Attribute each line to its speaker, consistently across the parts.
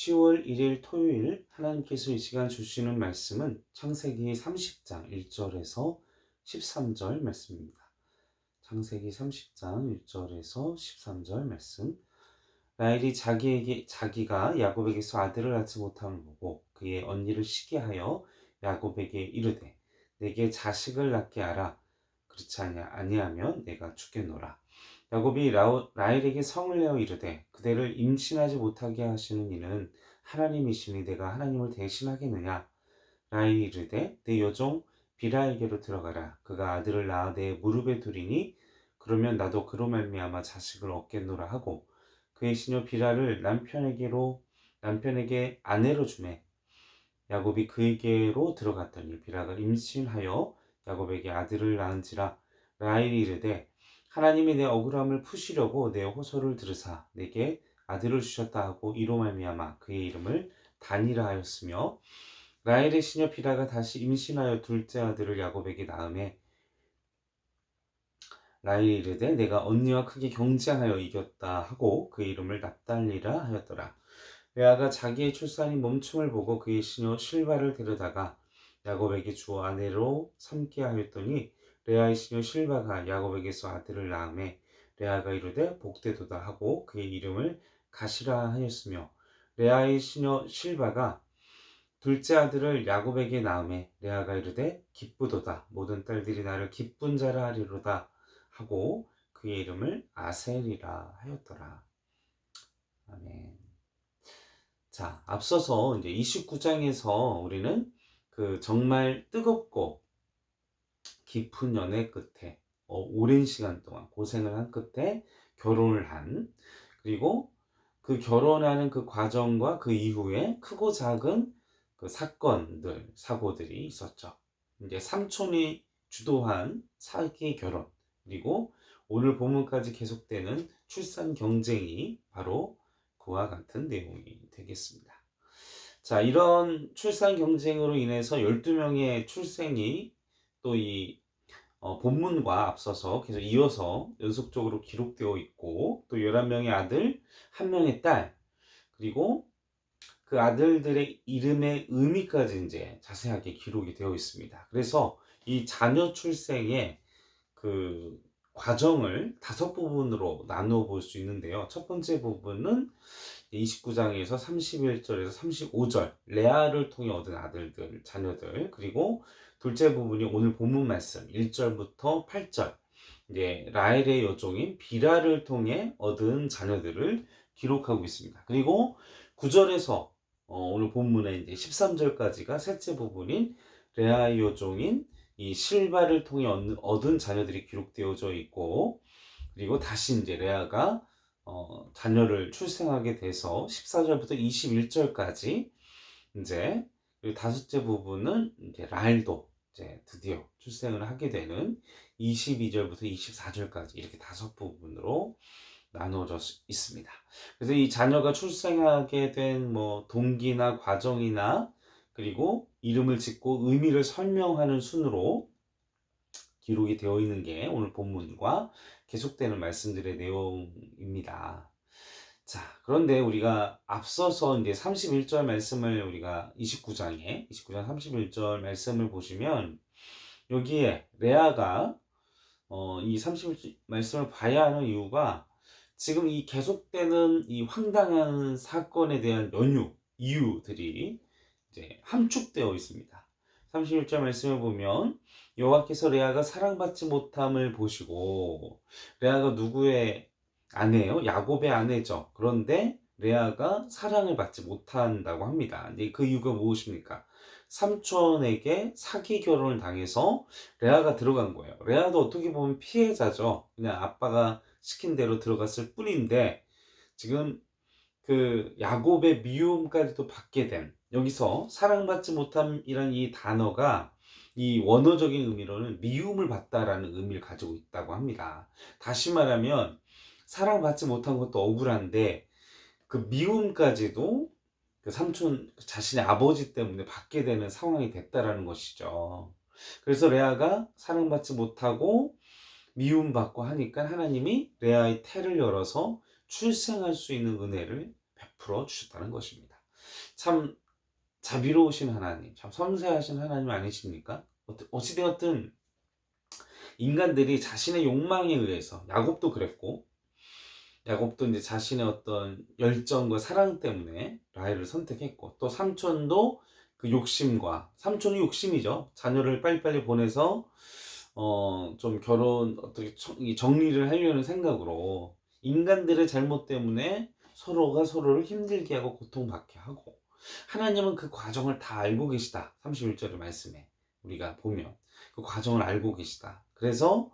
Speaker 1: 10월 1일 토요일 하나님께서 이 시간 주시는 말씀은 창세기 30장 1절에서 13절 말씀입니다. 창세기 30장 1절에서 13절 말씀. 라헬이 자기에게 자기가 야곱에게서 아들을 낳지 못함을 보고 그의 언니를 시기하여 야곱에게 이르되 내게 자식을 낳게 하라 그렇지 아니 아니하면 내가 죽겠노라. 야곱이 라우, 라헬에게 성을 내어 이르되 그대를 임신하지 못하게 하시는 이는 하나님이시니 내가 하나님을 대신하겠느냐? 라헬이 이르되 내 여종 비라에게로 들어가라. 그가 아들을 낳아 내 무릎에 두리니 그러면 나도 그로 말미암아 자식을 얻겠노라 하고 그의 시녀 비라를 남편에게로 남편에게 아내로 주매. 야곱이 그에게로 들어갔더니 비라가 임신하여 야곱에게 아들을 낳은지라 라헬이 이르되 하나님이 내 억울함을 푸시려고 내 호소를 들으사 내게 아들을 주셨다 하고 이로 말미암아 그의 이름을 단이라 하였으며 라헬의 시녀 비라가 다시 임신하여 둘째 아들을 야곱에게 낳음에 라헬이 이르되 내가 언니와 크게 경쟁하여 이겼다 하고 그의 이름을 납달리라 하였더라. 레아가 자기의 출산이 멈춤을 보고 그의 시녀 실바를 데려다가 야곱에게 주어 아내로 삼게 하였더니 레아의 시녀 실바가 야곱에게서 아들을 낳음에 레아가 이르되 복되도다 하고 그의 이름을 가시라 하였으며 레아의 시녀 실바가 둘째 아들을 야곱에게 낳음에 레아가 이르되 기쁘도다 모든 딸들이 나를 기쁜 자라 하리로다 하고 그의 이름을 아셀이라 하였더라. 아멘. 자, 앞서서 이제 29장에서 우리는 그 정말 뜨겁고 깊은 연애 끝에 어, 오랜 시간 동안 고생을 한 끝에 결혼을 한 그리고 그 결혼하는 그 과정과 그 이후에 크고 작은 그 사건들 사고들이 있었죠. 이제 삼촌이 주도한 사기 결혼 그리고 오늘 본문까지 계속되는 출산 경쟁이 바로 그와 같은 내용이 되겠습니다. 자, 이런 출산 경쟁으로 인해서 12명의 출생이 또이 어, 본문과 앞서서 계속 이어서 연속적으로 기록되어 있고 또 11명의 아들, 1명의 딸 그리고 그 아들들의 이름의 의미까지 이제 자세하게 기록이 되어 있습니다. 그래서 이 자녀 출생의 그 과정을 다섯 부분으로 나누어 볼 수 있는데요. 첫 번째 부분은 29장에서 31절에서 35절. 레아를 통해 얻은 아들들, 자녀들. 그리고 둘째 부분이 오늘 본문 말씀 1절부터 8절. 이제 라헬의 여종인 비라를 통해 얻은 자녀들을 기록하고 있습니다. 그리고 9절에서 어, 오늘 본문의 이제 13절까지가 셋째 부분인 레아의 여종인 이 실바를 통해 얻는, 얻은 자녀들이 기록되어져 있고 그리고 다시 이제 레아가 어, 자녀를 출생하게 돼서 14절부터 21절까지 이제 그리고 다섯째 부분은 이제 라헬도 이제 드디어 출생을 하게 되는 22절부터 24절까지 이렇게 다섯 부분으로 나누어져 있습니다. 그래서 이 자녀가 출생하게 된 뭐 동기나 과정이나 그리고 이름을 짓고 의미를 설명하는 순으로 기록이 되어 있는 게 오늘 본문과 계속되는 말씀들의 내용입니다. 자, 그런데 우리가 앞서서 이제 31절 말씀을 우리가 29장에 29장 31절 말씀을 보시면 여기에 레아가 어, 이 31절 말씀을 봐야 하는 이유가 지금 이 계속되는 이 황당한 사건에 대한 연유, 이유들이 이제 함축되어 있습니다. 31절 말씀을 보면 여호와께서 레아가 사랑받지 못함을 보시고 레아가 누구의 아내예요? 야곱의 아내죠. 그런데 레아가 사랑을 받지 못한다고 합니다. 근데 그 이유가 무엇입니까? 삼촌에게 사기 결혼을 당해서 레아가 들어간 거예요. 레아도 어떻게 보면 피해자죠. 그냥 아빠가 시킨 대로 들어갔을 뿐인데 지금 그 야곱의 미움까지도 받게 된 여기서 사랑받지 못함이란 이 단어가 이 원어적인 의미로는 미움을 받다라는 의미를 가지고 있다고 합니다. 다시 말하면 사랑받지 못한 것도 억울한데 그 미움까지도 그 삼촌 자신의 아버지 때문에 받게 되는 상황이 됐다라는 것이죠. 그래서 레아가 사랑받지 못하고 미움받고 하니까 하나님이 레아의 태를 열어서 출생할 수 있는 은혜를 베풀어 주셨다는 것입니다. 참 자비로우신 하나님, 참 섬세하신 하나님 아니십니까? 어찌- 어찌되었든 인간들이 자신의 욕망에 의해서 야곱도 그랬고 야곱도 이제 자신의 어떤 열정과 사랑 때문에 라헬을 선택했고 또 삼촌도 그 욕심과 삼촌이 욕심이죠. 자녀를 빨리빨리 보내서 어 좀 결혼 어떻게 정리를 하려는 생각으로 인간들의 잘못 때문에 서로가 서로를 힘들게 하고 고통받게 하고 하나님은 그 과정을 다 알고 계시다. 31절의 말씀에 우리가 보면 그 과정을 알고 계시다. 그래서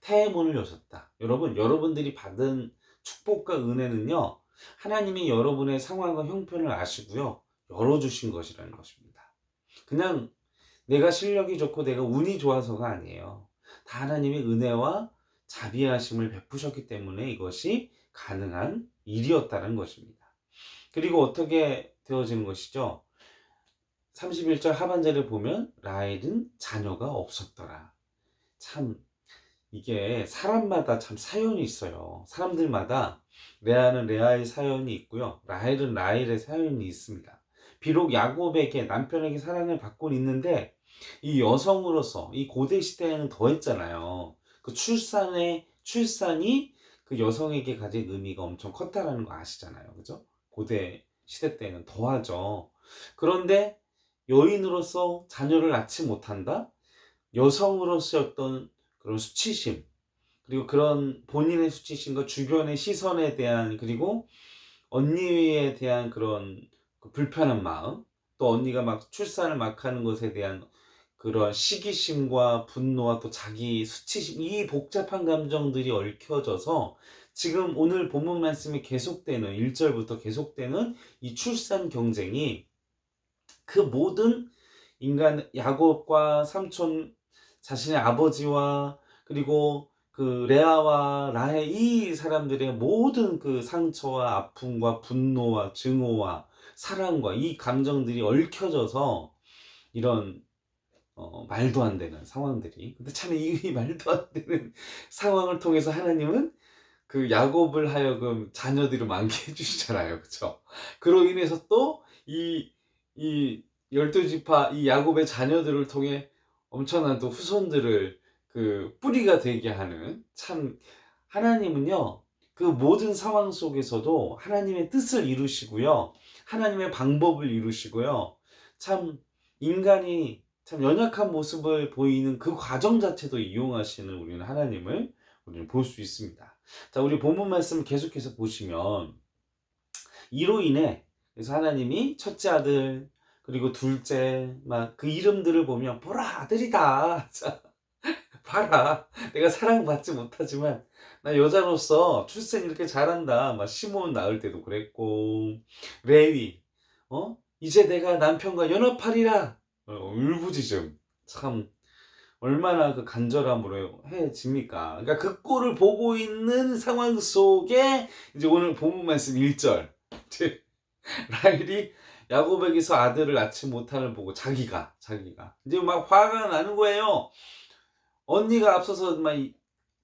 Speaker 1: 태의 문을 여셨다. 여러분, 여러분들이 받은 축복과 은혜는요, 하나님이 여러분의 상황과 형편을 아시고요, 열어주신 것이라는 것입니다. 그냥 내가 실력이 좋고 내가 운이 좋아서가 아니에요. 다 하나님의 은혜와 자비하심을 베푸셨기 때문에 이것이 가능한 일이었다는 것입니다. 그리고 어떻게 되어지는 것이죠? 31절 하반절에 보면 라헬은 자녀가 없었더라. 참 이게 사람마다 참 사연이 있어요. 사람들마다 레아는 레아의 사연이 있고요. 라헬은 라헬의 사연이 있습니다. 비록 야곱에게 남편에게 사랑을 받고 있는데 이 여성으로서 이 고대 시대에는 더했잖아요. 그 출산의 출산이 그 여성에게 가진 의미가 엄청 컸다라는 거 아시잖아요. 그죠? 고대 시대 때는 더하죠. 그런데 여인으로서 자녀를 낳지 못한다? 여성으로서 어떤 그런 수치심, 그리고 그런 본인의 수치심과 주변의 시선에 대한, 그리고 언니에 대한 그런 그 불편한 마음, 또 언니가 막 출산을 막 하는 것에 대한 그런 시기심과 분노와 또 자기 수치심, 이 복잡한 감정들이 얽혀져서 지금 오늘 본문 말씀이 계속되는, 1절부터 계속되는 이 출산 경쟁이 그 모든 인간 야곱과 삼촌 자신의 아버지와 그리고 그 레아와 라헬 이 사람들의 모든 그 상처와 아픔과 분노와 증오와 사랑과 이 감정들이 얽혀져서 이런 어, 말도 안 되는 상황들이. 근데 참 이 말도 안 되는 상황을 통해서 하나님은 그 야곱을 하여금 자녀들을 많게 해주시잖아요. 그쵸? 그로 인해서 또 이 이 열두 지파 이 야곱의 자녀들을 통해 엄청난 또 후손들을 그 뿌리가 되게 하는 참 하나님은요 그 모든 상황 속에서도 하나님의 뜻을 이루시고요 하나님의 방법을 이루시고요 참 인간이 참 연약한 모습을 보이는 그 과정 자체도 이용하시는 우리는 하나님을 우리는 볼 수 있습니다. 자, 우리 본문 말씀 계속해서 보시면 이로 인해 그래서 하나님이 첫째 아들 그리고 둘째 막 그 이름들을 보면 보라 아들이다. 자, 봐라. 내가 사랑받지 못하지만 나 여자로서 출생 이렇게 잘한다. 막 시몬 낳을 때도 그랬고 레위 어 이제 내가 남편과 연합하리라. 어, 울부짖음 참 얼마나 그 간절함으로 해집니까? 그러니까 그 꼴을 보고 있는 상황 속에 이제 오늘 본문 말씀 1절 라헬이 야곱에게서 아들을 낳지 못함을 보고 자기가 자기가 이제 막 화가 나는 거예요. 언니가 앞서서 막 이-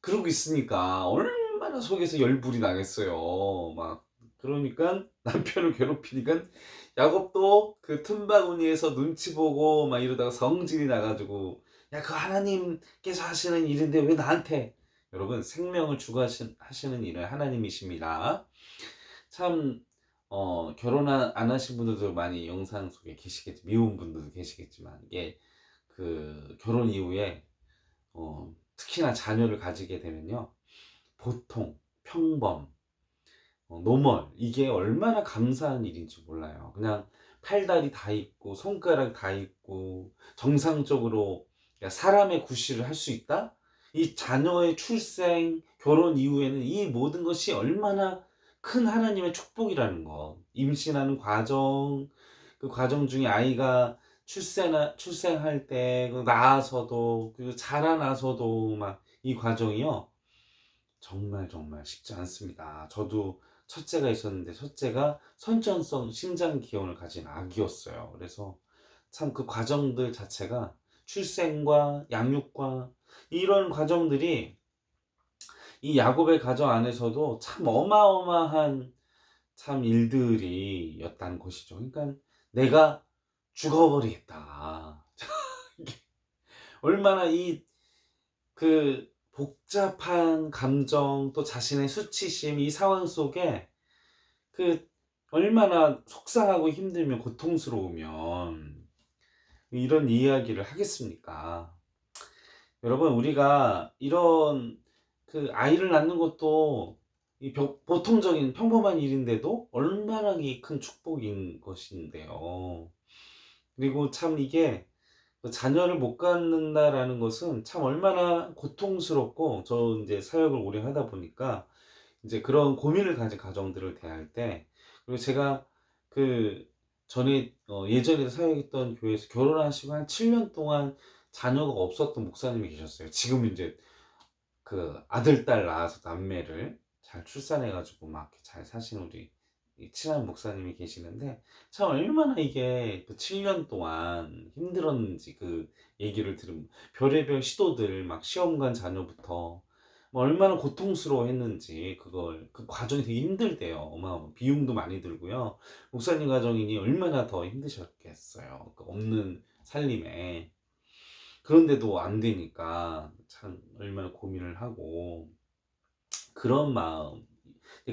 Speaker 1: 그러고 있으니까 얼마나 속에서 열불이 나겠어요. 막 그러니까 남편을 괴롭히니까 야곱도 그 틈바구니에서 눈치 보고 막 이러다가 성질이 나가지고 야 그 하나님께서 하시는 일인데 왜 나한테 여러분 생명을 주관하시는 일은 하나님이십니다. 참 어, 결혼 안, 안 하신 분들도 많이 영상 속에 계시겠지 미혼 분들도 계시겠지만 이게 그 결혼 이후에 어, 특히나 자녀를 가지게 되면요 보통 평범 어, 노멀 이게 얼마나 감사한 일인지 몰라요. 그냥 팔다리 다 있고 손가락 다 있고 정상적으로 사람의 구실을 할 수 있다. 이 자녀의 출생, 결혼 이후에는 이 모든 것이 얼마나 큰 하나님의 축복이라는 것. 임신하는 과정, 그 과정 중에 아이가 출생 출생할 때, 그 낳아서도, 그리고 자라나서도 막 이 과정이요. 정말 정말 쉽지 않습니다. 저도 첫째가 있었는데 첫째가 선천성 심장 기형을 가진 아기였어요. 그래서 참 그 과정들 자체가 출생과 양육과 이런 과정들이 이 야곱의 가정 안에서도 참 어마어마한 참 일들이었다는 것이죠. 그러니까 내가 죽어버리겠다. 얼마나 이 그 복잡한 감정 또 자신의 수치심 이 상황 속에 그 얼마나 속상하고 힘들면 고통스러우면 이런 이야기를 하겠습니까? 여러분 우리가 이런 그 아이를 낳는 것도 이 벼- 보통적인 평범한 일인데도 얼마나 이큰 축복인 것인데요. 그리고 참 이게 그 자녀를 못 갖는다라는 것은 참 얼마나 고통스럽고 저 이제 사역을 오래 하다 보니까 이제 그런 고민을 가진 가정들을 대할 때 그리고 제가 그 전에 어 예전에 사역했던 교회에서 결혼하시고 한 7년 동안 자녀가 없었던 목사님이 계셨어요. 지금 이제 그 아들, 딸 낳아서 남매를 잘 출산해 가지고 막 잘 사시는 우리 이 친한 목사님이 계시는데 참 얼마나 이게 그 7년 동안 힘들었는지 그 얘기를 들으면 별의별 시도들 막 시험관 자녀부터 뭐 얼마나 고통스러워했는지 그걸 그 과정이 되게 힘들대요. 어마어마 비용도 많이 들고요. 목사님 가정이니 얼마나 더 힘드셨겠어요. 그 없는 살림에 그런데도 안 되니까 참 얼마나 고민을 하고 그런 마음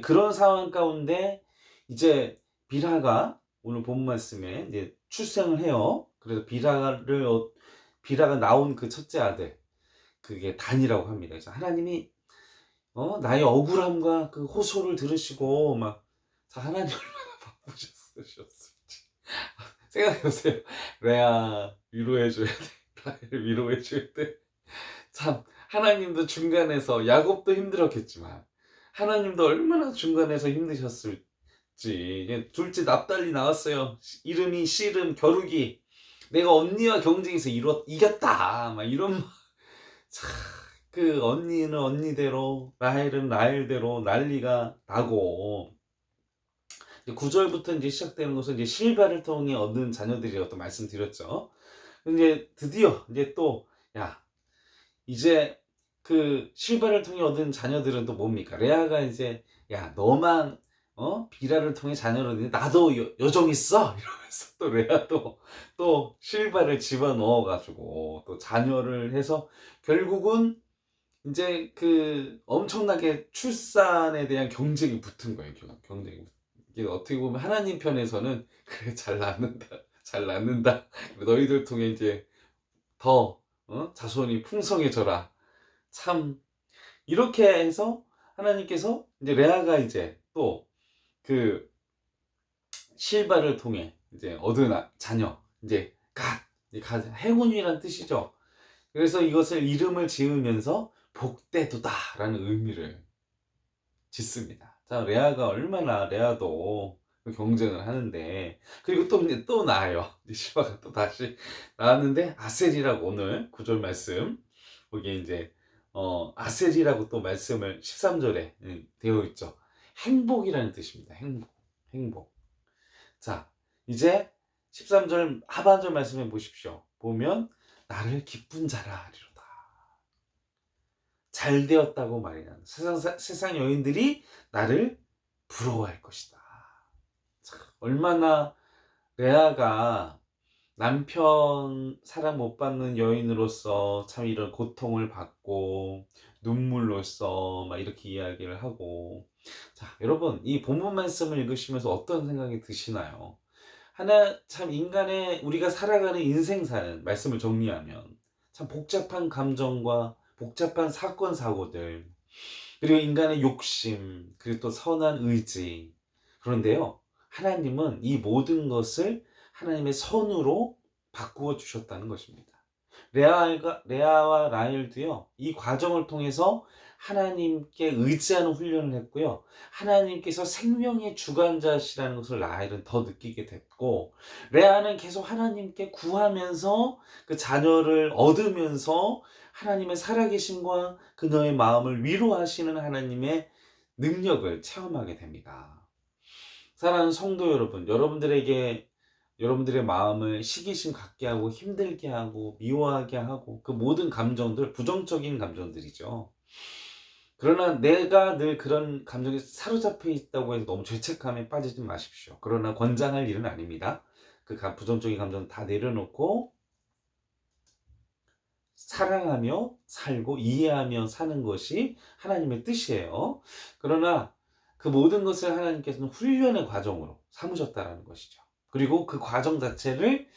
Speaker 1: 그런 상황 가운데 이제 비라가 오늘 본 말씀에 이제 출생을 해요. 그래서 비라를 어- 비라가 나온 그 첫째 아들 그게 단이라고 합니다. 그래서 하나님이 어 나의 억울함과 그 호소를 들으시고 막 자, 하나님 얼마나 바쁘셨을지 생각해보세요. 레아 위로해줘야 돼. 라헬 위로해줘야 돼. 참 하나님도 중간에서 야곱도 힘들었겠지만 하나님도 얼마나 중간에서 힘드셨을 지 이제 둘째 납달리 나왔어요. 이름이 씨름 겨루기 내가 언니와 경쟁해서 이뤘, 이겼다 막 이런 참, 그 언니는 언니대로 라헬은 라헬대로 난리가 나고 이제 9절부터 이제 시작되는 것은 이제 실바를 통해 얻는 자녀들이라고 또 말씀드렸죠. 이제 드디어 이제 또 야 이제 그 실바를 통해 얻은 자녀들은 또 뭡니까? 레아가 이제 야 너만 어? 비라를 통해 자녀를 얻는데 나도 여, 여종 있어? 이러면서 또 레아도 또 실바를 집어 넣어 가지고 또 자녀를 해서 결국은 이제 그 엄청나게 출산에 대한 경쟁이 붙은 거예요. 경- 경쟁이 이게 어떻게 보면 하나님 편에서는 그래 잘 낳는다 잘 낳는다. 너희들 통해 이제 더 어? 자손이 풍성해져라. 참. 이렇게 해서 하나님께서 이제 레아가 이제 또 그 실바를 통해 이제 얻은 아- 자녀 이제 갓, 행운이란 뜻이죠. 그래서 이것을 이름을 지으면서 복되도다라는 의미를 짓습니다. 자, 레아가 얼마나 레아도 그 경쟁을 하는데 그리고 또 이제 또 나아요. 실바가 또 다시 나왔는데 아셀이라고 오늘 구절 말씀 거기에 이제 어, 아셀이라고 또 말씀을 13절에 되어 있죠. 행복이라는 뜻입니다. 행복. 행복. 자, 이제 13절 하반절 말씀해 보십시오. 보면 나를 기쁜 자라 하리로다. 잘 되었다고 말이야. 세상 사- 세상 여인들이 나를 부러워할 것이다. 참, 얼마나 레아가 남편 사랑 못 받는 여인으로서 참 이런 고통을 받고 눈물로써 막 이렇게 이야기를 하고 자 여러분 이 본문 말씀을 읽으시면서 어떤 생각이 드시나요? 하나 참 인간의 우리가 살아가는 인생 사는 말씀을 정리하면 참 복잡한 감정과 복잡한 사건 사고들 그리고 인간의 욕심 그리고 또 선한 의지 그런데요 하나님은 이 모든 것을 하나님의 선으로 바꾸어 주셨다는 것입니다. 레아가, 레아와 라헬도요, 이 과정을 통해서 하나님께 의지하는 훈련을 했고요. 하나님께서 생명의 주관자시라는 것을 라헬은 더 느끼게 됐고, 레아는 계속 하나님께 구하면서 그 자녀를 얻으면서 하나님의 살아계심과 그녀의 마음을 위로하시는 하나님의 능력을 체험하게 됩니다. 사랑하는 성도 여러분, 여러분들에게 여러분들의 마음을 시기심 갖게 하고 힘들게 하고 미워하게 하고 그 모든 감정들 부정적인 감정들이죠. 그러나 내가 늘 그런 감정에 사로잡혀 있다고 해서 너무 죄책감에 빠지지 마십시오. 그러나 권장할 일은 아닙니다. 그 가- 부정적인 감정 다 내려놓고 사랑하며 살고 이해하며 사는 것이 하나님의 뜻이에요. 그러나 그 모든 것을 하나님께서는 훈련의 과정으로 삼으셨다라는 것이죠. 그리고 그 과정 자체를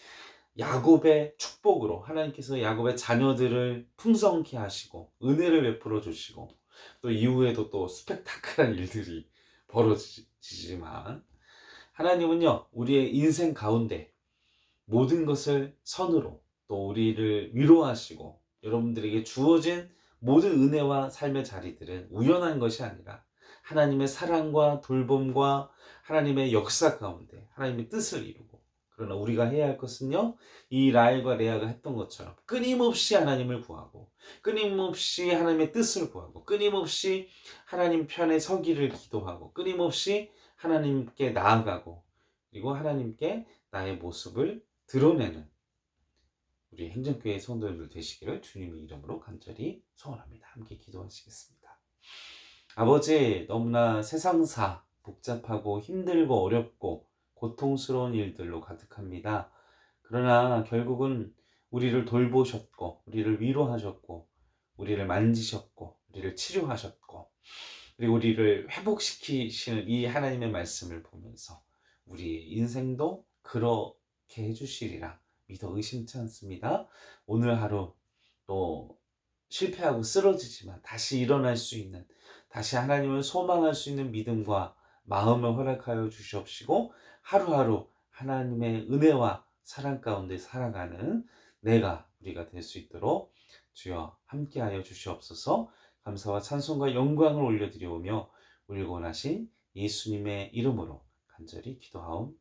Speaker 1: 야곱의 축복으로 하나님께서 야곱의 자녀들을 풍성케 하시고 은혜를 베풀어 주시고 또 이후에도 또 스펙타클한 일들이 벌어지지만 하나님은요 우리의 인생 가운데 모든 것을 선으로 또 우리를 위로하시고 여러분들에게 주어진 모든 은혜와 삶의 자리들은 우연한 것이 아니라 하나님의 사랑과 돌봄과 하나님의 역사 가운데 하나님의 뜻을 이루고 그러나 우리가 해야 할 것은요 이 라엘과 레아가 했던 것처럼 끊임없이 하나님을 구하고 끊임없이 하나님의 뜻을 구하고 끊임없이 하나님 편에 서기를 기도하고 끊임없이 하나님께 나아가고 그리고 하나님께 나의 모습을 드러내는 우리 행정교회 성도들 되시기를 주님의 이름으로 간절히 소원합니다. 함께 기도하시겠습니다. 아버지 너무나 세상사 복잡하고 힘들고 어렵고 고통스러운 일들로 가득합니다. 그러나 결국은 우리를 돌보셨고 우리를 위로하셨고 우리를 만지셨고 우리를 치료하셨고 그리고 우리를 회복시키시는 이 하나님의 말씀을 보면서 우리의 인생도 그렇게 해주시리라 믿어 의심치 않습니다. 오늘 하루 또 실패하고 쓰러지지만 다시 일어날 수 있는 다시 하나님을 소망할 수 있는 믿음과 마음을 허락하여 주시옵시고 하루하루 하나님의 은혜와 사랑 가운데 살아가는 내가 우리가 될 수 있도록 주여 함께하여 주시옵소서. 감사와 찬송과 영광을 올려드리오며 울고 나신 예수님의 이름으로 간절히 기도하옵